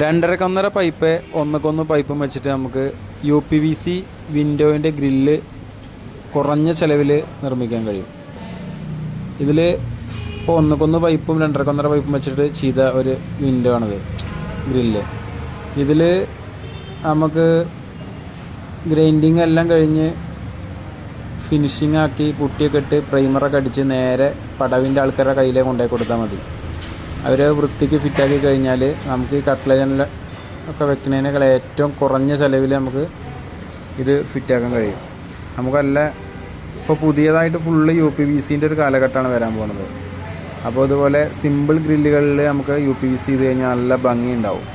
രണ്ടരക്കൊന്നര pipe ഒന്നക്കൊന്ന് പൈപ്പും വെച്ചിട്ട് നമുക്ക് യു പി വി സി വിൻഡോയിന്റെ ഗ്രില്ല് കുറഞ്ഞ ചിലവിൽ നിർമ്മിക്കാൻ കഴിയും. ഇതിൽ ഇപ്പോൾ ഒന്നക്കൊന്ന് പൈപ്പും രണ്ടരക്കൊന്നര പൈപ്പും വെച്ചിട്ട് ചെയ്ത ഒരു വിൻഡോ ആണിത് ഗ്രില്ല്. ഇതിൽ നമുക്ക് ഗ്രൈൻഡിങ് എല്ലാം കഴിഞ്ഞ് ഫിനിഷിംഗ് ആക്കി പുട്ടിയൊക്കെ ഇട്ട് പ്രൈമറൊക്കെ അടിച്ച് നേരെ പടവിന്റെ ആൾക്കാരുടെ കയ്യിലേ കൊണ്ടുപോയി കൊടുത്താൽ മതി. അവർ വൃത്തിക്ക് ഫിറ്റാക്കി കഴിഞ്ഞാൽ നമുക്ക് ഈ കട്ട്ലജനിൽ ഒക്കെ വെക്കുന്നതിനേക്കാൾ ഏറ്റവും കുറഞ്ഞ ചിലവിൽ നമുക്ക് ഇത് ഫിറ്റാക്കാൻ കഴിയും. നമുക്കല്ല ഇപ്പോൾ പുതിയതായിട്ട് ഫുള്ള് യു പി വി സിന്റെ ഒരു കാലഘട്ടമാണ് വരാൻ പോകുന്നത് അപ്പോൾ അതുപോലെ സിമ്പിൾ ഗ്രില്ലുകളിൽ നമുക്ക് യു പി വി സി ചെയ്ത് കഴിഞ്ഞാൽ നല്ല ഭംഗി ഉണ്ടാവും